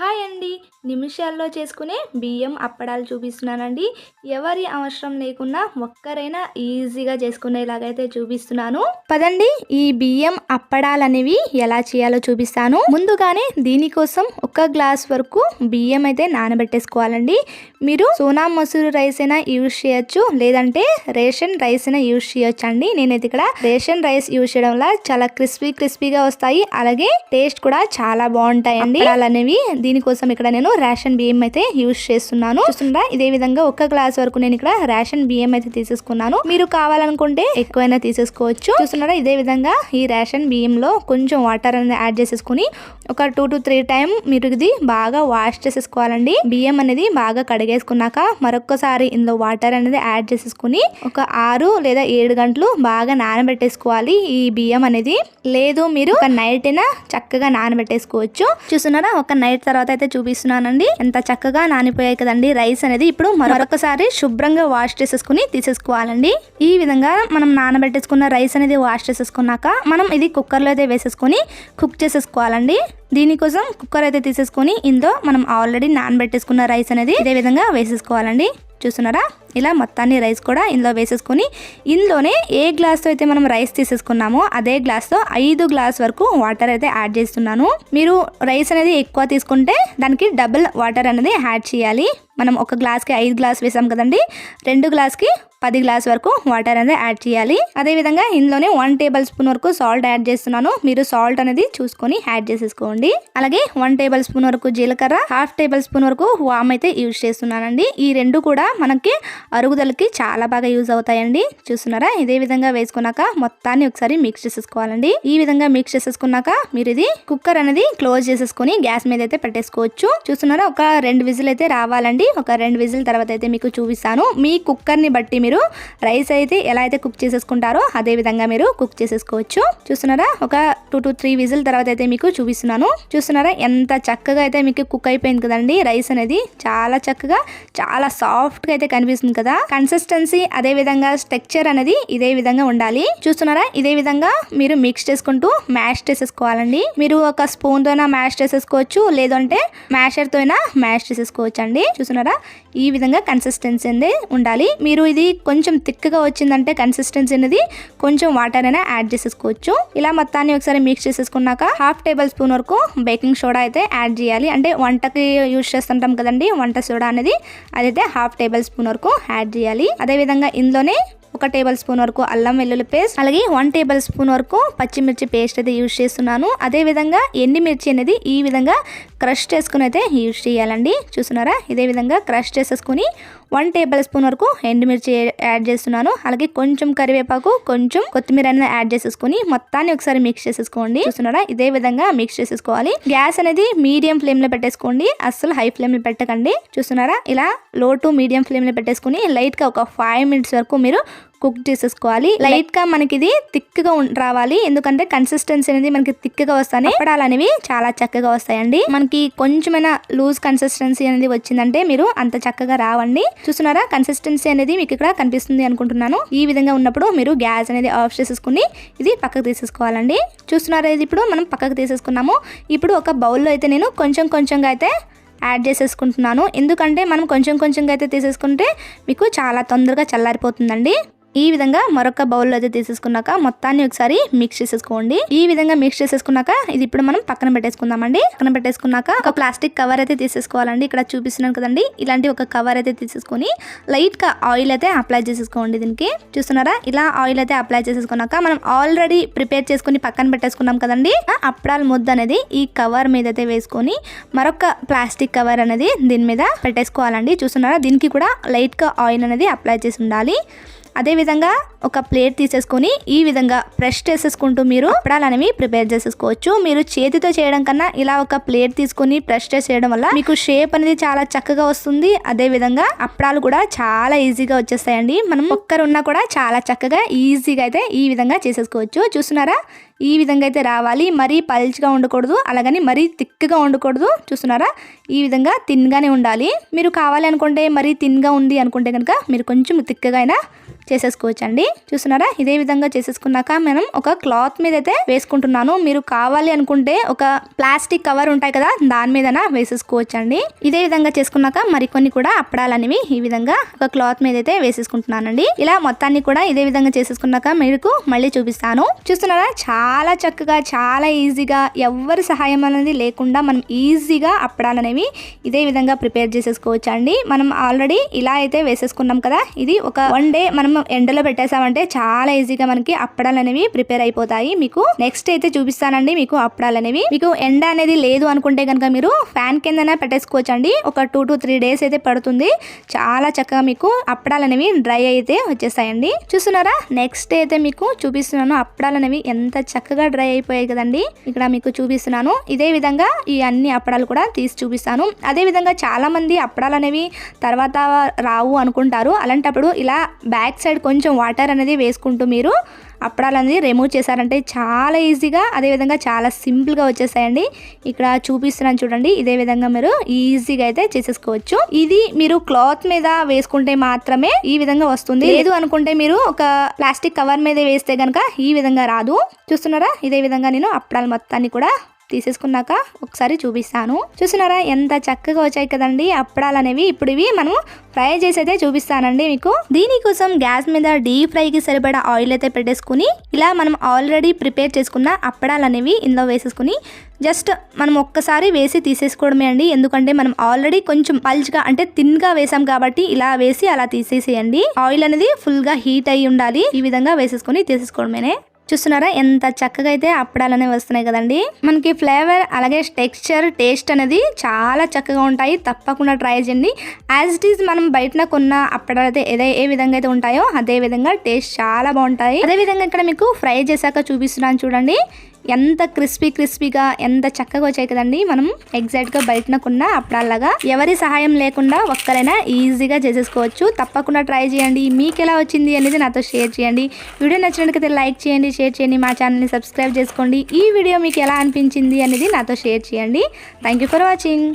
Hi అండి నిమిషాల్లో చేసుకునే బియ్యం అప్పడాలు చూపిస్తున్నానండి. ఎవరి అవసరం లేకుండా ఒక్కరైనా ఈజీగా చేసుకునేలాగైతే చూపిస్తున్నాను. పదండి ఈ బియ్యం అప్పడాలు అనేవి ఎలా చేయాలో చూపిస్తాను. ముందుగానే దీనికోసం ఒక గ్లాస్ వరకు బియ్యం అయితే నానబెట్టేసుకోవాలండి. మీరు సోనా మసూరు రైస్ అయినా యూజ్ చేయొచ్చు లేదంటే రేషన్ రైస్ అయినా యూజ్ చేయొచ్చు అండి నేనైతే ఇక్కడ రేషన్ రైస్ యూజ్ చేయడం వల్ల చాలా క్రిస్పీ క్రిస్పీగా వస్తాయి. అలాగే టేస్ట్ కూడా చాలా బాగుంటాయండి. అప్పడాలు అనేవి దీనికోసం ఇక్కడ నేను రేషన్ బియ్యం అయితే యూజ్ చేస్తున్నాను. చూస్తుందా ఇదే విధంగా ఒక గ్లాస్ వరకు నేను ఇక్కడ రేషన్ బియ్యం అయితే తీసేసుకున్నాను. మీరు కావాలనుకుంటే ఎక్కువైనా తీసేసుకోవచ్చు. చూస్తున్నారా? ఇదే విధంగా ఈ రేషన్ బియ్యంలో కొంచెం వాటర్ అనేది యాడ్ చేసేసుకుని ఒక టూ టు త్రీ టైం మీరు ఇది బాగా వాష్ చేసేసుకోవాలండి. బియ్యం అనేది బాగా కడిగేసుకున్నాక మరొకసారి ఇందులో వాటర్ అనేది యాడ్ చేసేసుకుని ఒక ఆరు లేదా ఏడు గంటలు బాగా నానబెట్టేసుకోవాలి ఈ బియ్యం అనేది. లేదు మీరు ఒక నైట్ అయినా చక్కగా నానబెట్టేసుకోవచ్చు. చూస్తున్నారా? ఒక నైట్ తర్వాత అయితే చూపిస్తున్నానండి ఎంత చక్కగా నానిపోయాయి కదండి రైస్ అనేది. ఇప్పుడు మరొకసారి శుభ్రంగా వాష్ చేసేసుకుని తీసేసుకోవాలండి. ఈ విధంగా మనం నానబెట్టేసుకున్న రైస్ అనేది వాష్ చేసేసుకున్నాక మనం ఇది కుక్కర్లో అయితే వేసేసుకొని కుక్ చేసేసుకోవాలండి. దీనికోసం కుక్కర్ అయితే తీసేసుకొని ఇందులో మనం ఆల్రెడీ నానబెట్టేసుకున్న రైస్ అనేది ఇదే విధంగా వేసేసుకోవాలండి. చూస్తున్నారా? ఇలా మొత్తాన్ని రైస్ కూడా ఇందులో వేసేసుకొని ఇందులోనే ఏ గ్లాస్తో అయితే మనం రైస్ తీసేసుకున్నామో అదే గ్లాస్తో ఐదు గ్లాస్ వరకు వాటర్ అయితే యాడ్ చేస్తున్నాను. మీరు రైస్ అనేది ఎక్కువ తీసుకుంటే దానికి డబుల్ వాటర్ అనేది యాడ్ చేయాలి. మనం ఒక గ్లాస్కి ఐదు గ్లాస్ వేసాం కదండి. రెండు గ్లాస్కి పది గ్లాస్ వరకు వాటర్ అనేది యాడ్ చేయాలి. అదేవిధంగా ఇందులోనే వన్ టేబుల్ స్పూన్ వరకు సాల్ట్ యాడ్ చేస్తున్నాను. మీరు సాల్ట్ అనేది చూసుకొని యాడ్ చేసేసుకోండి. అలాగే వన్ టేబుల్ స్పూన్ వరకు జీలకర్ర హాఫ్ టేబుల్ స్పూన్ వరకు వామ్ అయితే యూజ్ చేస్తున్నానండి. ఈ రెండు కూడా మనకి అరుగుదలకి చాలా బాగా యూజ్ అవుతాయండి. చూస్తున్నారా? ఇదే విధంగా వేసుకున్నాక మొత్తాన్ని ఒకసారి మిక్స్ చేసేసుకోవాలండి. ఈ విధంగా మిక్స్ చేసేసుకున్నాక మీరు ఇది కుక్కర్ అనేది క్లోజ్ చేసేసుకొని గ్యాస్ మీద అయితే పెట్టేసుకోవచ్చు. చూస్తున్నారా? ఒక రెండు విజిల్ అయితే రావాలండి. ఒక రెండు విజిల్ తర్వాత అయితే మీకు చూపిస్తాను. మీ కుక్కర్ని బట్టి మీరు రైస్ అయితే ఎలా అయితే కుక్ చేసేసుకుంటారో అదే విధంగా మీరు కుక్ చేసేసుకోవచ్చు. చూస్తున్నారా? ఒక టూ టు త్రీ విజిల్ తర్వాత అయితే మీకు చూపిస్తున్నాను. చూస్తున్నారా? ఎంత చక్కగా అయితే మీకు కుక్ అయిపోయింది కదండి రైస్ అనేది. చాలా చక్కగా చాలా సాఫ్ట్గా అయితే కనిపిస్తుంది కదా. కన్సిస్టెన్సీ అదే విధంగా స్ట్రక్చర్ అనేది ఇదే విధంగా ఉండాలి. చూస్తున్నారా? ఇదే విధంగా మీరు మిక్స్ చేసుకుంటూ మ్యాష్ చేసేసుకోవాలండి. మీరు ఒక స్పూన్ తోనా మ్యాష్ చేసేసుకోవచ్చు లేదంటే మ్యాషర్ తోనా మ్యాష్ చేసేసుకోవచ్చు అండి చూస్తున్నారా? ఈ విధంగా కన్సిస్టెన్సీ అనేది ఉండాలి. మీరు ఇది కొంచెం థిక్గా వచ్చిందంటే కన్సిస్టెన్సీ అనేది కొంచెం వాటర్ అయినా యాడ్ చేసేసుకోవచ్చు. ఇలా మొత్తాన్ని ఒకసారి మిక్స్ చేసేసుకున్నాక హాఫ్ టేబుల్ స్పూన్ వరకు బేకింగ్ సోడా అయితే యాడ్ చేయాలి. అంటే వంటకి యూజ్ చేస్తుంటాం కదండి వంట సోడా అనేది అదైతే హాఫ్ టేబుల్ స్పూన్ వరకు యాడ్ చేయాలి. అదేవిధంగా ఇందులోనే ఒక టేబుల్ స్పూన్ వరకు అల్లం వెల్లుల్లి పేస్ట్ అలాగే వన్ టేబుల్ స్పూన్ వరకు పచ్చిమిర్చి పేస్ట్ అయితే యూజ్ చేస్తున్నాను. అదేవిధంగా ఎండిమిర్చి అనేది ఈ విధంగా క్రష్ చేసుకుని అయితే యూజ్ చేయాలండి. చూస్తున్నారా? ఇదే విధంగా క్రష్ చేసేసుకుని వన్ టేబుల్ స్పూన్ వరకు ఎండుమిర్చి యాడ్ చేస్తున్నాను. అలాగే కొంచెం కరివేపాకు కొంచెం కొత్తిమీర అనేది యాడ్ చేసేసుకుని మొత్తాన్ని ఒకసారి మిక్స్ చేసేసుకోండి. చూస్తున్నారా? ఇదే విధంగా మిక్స్ చేసేసుకోవాలి. గ్యాస్ అనేది మీడియం ఫ్లేమ్లో పెట్టేసుకోండి. అస్సలు హై ఫ్లేమ్లో పెట్టకండి. చూస్తున్నారా? ఇలా లో టు మీడియం ఫ్లేమ్లో పెట్టేసుకుని లైట్గా ఒక ఫైవ్ మినిట్స్ వరకు మీరు కుక్ చేసేసుకోవాలి. లైట్గా మనకి ఇది థిక్గా రావాలి. ఎందుకంటే కన్సిస్టెన్సీ అనేది మనకి థిక్గా వస్తాయి అప్పడాలు అనేవి చాలా చక్కగా వస్తాయండి. మనకి కొంచెమైనా లూజ్ కన్సిస్టెన్సీ అనేది వచ్చిందంటే మీరు అంత చక్కగా రావండి. చూస్తున్నారా? కన్సిస్టెన్సీ అనేది మీకు ఇక్కడ కనిపిస్తుంది అనుకుంటున్నాను. ఈ విధంగా ఉన్నప్పుడు మీరు గ్యాస్ అనేది ఆఫ్ చేసేసుకుని ఇది పక్కకు తీసేసుకోవాలండి. చూస్తున్నారా? ఇది ఇప్పుడు మనం పక్కకు తీసేసుకున్నాము. ఇప్పుడు ఒక బౌల్లో అయితే నేను కొంచెం కొంచెంగా అయితే యాడ్ చేసేసుకుంటున్నాను. ఎందుకంటే మనం కొంచెం కొంచెంగా అయితే తీసేసుకుంటే మీకు చాలా తొందరగా చల్లారిపోతుందండి. ఈ విధంగా మరొక బౌల్లో అయితే తీసేసుకున్నాక మొత్తాన్ని ఒకసారి మిక్స్ చేసేసుకోండి. ఈ విధంగా మిక్స్ చేసేసుకున్నాక ఇది ఇప్పుడు మనం పక్కన పెట్టేసుకుందామండి. పక్కన పెట్టేసుకున్నాక ఒక ప్లాస్టిక్ కవర్ అయితే తీసేసుకోవాలండి. ఇక్కడ చూపిస్తున్నాను కదండి. ఇలాంటి ఒక కవర్ అయితే తీసేసుకొని లైట్గా ఆయిల్ అయితే అప్లై చేసేసుకోండి దీనికి. చూస్తున్నారా? ఇలా ఆయిల్ అయితే అప్లై చేసేసుకున్నాక మనం ఆల్రెడీ ప్రిపేర్ చేసుకుని పక్కన పెట్టేసుకున్నాం కదండి. అప్పడాల ముద్ద అనేది ఈ కవర్ మీద అయితే వేసుకొని మరొక ప్లాస్టిక్ కవర్ అనేది దీని మీద పెట్టేసుకోవాలండి. చూస్తున్నారా? దీనికి కూడా లైట్గా ఆయిల్ అనేది అప్లై చేసి ఉండాలి. అదేవిధంగా ఒక ప్లేట్ తీసేసుకొని ఈ విధంగా ప్రెష్ చేసేసుకుంటూ మీరు అప్పడాలు అనేవి ప్రిపేర్ చేసేసుకోవచ్చు. మీరు చేతితో చేయడం కన్నా ఇలా ఒక ప్లేట్ తీసుకొని ప్రెష్ చేయడం వల్ల మీకు షేప్ అనేది చాలా చక్కగా వస్తుంది. అదే విధంగా అప్పడాలు కూడా చాలా ఈజీగా వచ్చేస్తాయండి. మనం ఒక్కరున్నా కూడా చాలా చక్కగా ఈజీగా అయితే ఈ విధంగా చేసేసుకోవచ్చు. చూస్తున్నారా? ఈ విధంగా అయితే రావాలి. మరీ పల్చగా ఉండకూడదు. అలాగని మరీ థిక్గా ఉండకూడదు. చూస్తున్నారా? ఈ విధంగా తిన్గానే ఉండాలి. మీరు కావాలి అనుకుంటే మరీ తిన్గా ఉంది అనుకుంటే కనుక మీరు కొంచెం థిక్గా అయినా చేసేసుకోవచ్చు అండి చూస్తున్నారా? ఇదే విధంగా చేసేసుకున్నాక మనం ఒక క్లాత్ మీద అయితే వేసుకుంటున్నాను. మీరు కావాలి అనుకుంటే ఒక ప్లాస్టిక్ కవర్ ఉంటాయి కదా దాని మీద వేసేసుకోవచ్చు అండి ఇదే విధంగా చేసుకున్నాక మరికొన్ని కూడా అప్పడాలనేవి ఈ విధంగా ఒక క్లాత్ మీద అయితే వేసేసుకుంటున్నానండి. ఇలా మొత్తాన్ని కూడా ఇదే విధంగా చేసేసుకున్నాక మీకు మళ్ళీ చూపిస్తాను. చూస్తున్నారా? చాలా చక్కగా చాలా ఈజీగా ఎవరి సహాయం అనేది లేకుండా మనం ఈజీగా అప్పడాలనేవి ఇదే విధంగా ప్రిపేర్ చేసేసుకోవచ్చు అండి మనం ఆల్రెడీ ఇలా అయితే వేసేసుకున్నాం కదా ఇది ఒక వన్ డే మనం ఎండలో పెట్టేసామంటే చాలా ఈజీగా మనకి అప్పడాలు అనేవి ప్రిపేర్ అయిపోతాయి. మీకు నెక్స్ట్ అయితే చూపిస్తానండి మీకు అప్పడాలు అనేవి మీకు ఎండ అనేది లేదు అనుకుంటే కనుక మీరు ఫ్యాన్ కిందనే పెట్టేసుకోవచ్చు అండి ఒక టూ టు త్రీ డేస్ అయితే పడుతుంది. చాలా చక్కగా మీకు అప్పడాలు అనేవి డ్రై అయితే వచ్చేస్తాయండి. చూస్తున్నారా? నెక్స్ట్ అయితే మీకు చూపిస్తున్నాను అప్పడాలు అనేవి ఎంత చక్కగా డ్రై అయిపోయాయి కదండి. ఇక్కడ మీకు చూపిస్తున్నాను. ఇదే విధంగా ఈ అన్ని అప్పడాలు కూడా తీసి చూపిస్తాను. అదే విధంగా చాలా మంది అప్పడాలు అనేవి తర్వాత రావు అనుకుంటారు. అలాంటప్పుడు ఇలా బ్యాక్ సైడ్ కొంచెం వాటర్ అనేది వేసుకుంటూ మీరు అప్పడాలు అనేది రిమూవ్ చేశారంటే చాలా ఈజీగా అదేవిధంగా చాలా సింపుల్గా వచ్చేసాయండి ఇక్కడ చూపిస్తున్నాను చూడండి ఇదే విధంగా మీరు ఈజీగా అయితే చేసేసుకోవచ్చు. ఇది మీరు క్లాత్ మీద వేసుకుంటే మాత్రమే ఈ విధంగా వస్తుంది. లేదు అనుకుంటే మీరు ఒక ప్లాస్టిక్ కవర్ మీద వేస్తే కనుక ఈ విధంగా రాదు. చూస్తున్నారా? ఇదే విధంగా నేను అప్పడాలు మొత్తాన్ని కూడా తీసేసుకున్నాక ఒకసారి చూపిస్తాను. చూస్తున్నారా? ఎంత చక్కగా వచ్చాయి కదండి అప్పడాలు అనేవి. ఇప్పుడు ఇవి మనం ఫ్రై చేసైతే చూపిస్తానండి మీకు. దీనికోసం గ్యాస్ మీద డీప్ ఫ్రైకి సరిపడా ఆయిల్ అయితే పెట్టేసుకుని ఇలా మనం ఆల్రెడీ ప్రిపేర్ చేసుకున్న అప్పడాలు అనేవి ఇందులో వేసేసుకుని జస్ట్ మనం ఒక్కసారి వేసి తీసేసుకోవడమే అండి. ఎందుకంటే మనం ఆల్రెడీ కొంచెం పల్చ్గా అంటే థిన్గా వేసాం కాబట్టి ఇలా వేసి అలా తీసేసేయండి. ఆయిల్ అనేది ఫుల్గా హీట్ అయి ఉండాలి. ఈ విధంగా వేసేసుకొని తీసేసుకోవడమేనే. చూస్తున్నారా? ఎంత చక్కగా అయితే అప్పడాలు అనేవి వస్తున్నాయి కదండి. మనకి ఫ్లేవర్ అలాగే టెక్స్చర్ టేస్ట్ అనేది చాలా చక్కగా ఉంటాయి. తప్పకుండా ట్రై చేయండి. యాజ్ ఇట్ ఈస్ మనం బయటన కొన్న అప్పడాలు అయితే ఏదే ఏ విధంగా అయితే ఉంటాయో అదే విధంగా టేస్ట్ చాలా బాగుంటాయి. అదే విధంగా ఇక్కడ మీకు ఫ్రై చేశాక చూపిస్తున్నాను చూడండి. ఎంత క్రిస్పీ క్రిస్పీగా ఎంత చక్కగా వచ్చాయి కదండి. మనం ఎగ్జాక్ట్గా బయటన కొన్న అప్పడాలాగా ఎవరి సహాయం లేకుండా ఒక్కరైనా ఈజీగా చేసేసుకోవచ్చు. తప్పకుండా ట్రై చేయండి. మీకు ఎలా వచ్చింది అనేది నాతో షేర్ చేయండి. వీడియో నచ్చినట్లయితే లైక్ చేయండి షేర్ చేయండి మా ఛానల్ని సబ్స్క్రైబ్ చేసుకోండి. ఈ వీడియో మీకు ఎలా అనిపించింది అనేది నాతో షేర్ చేయండి. Thank you for watching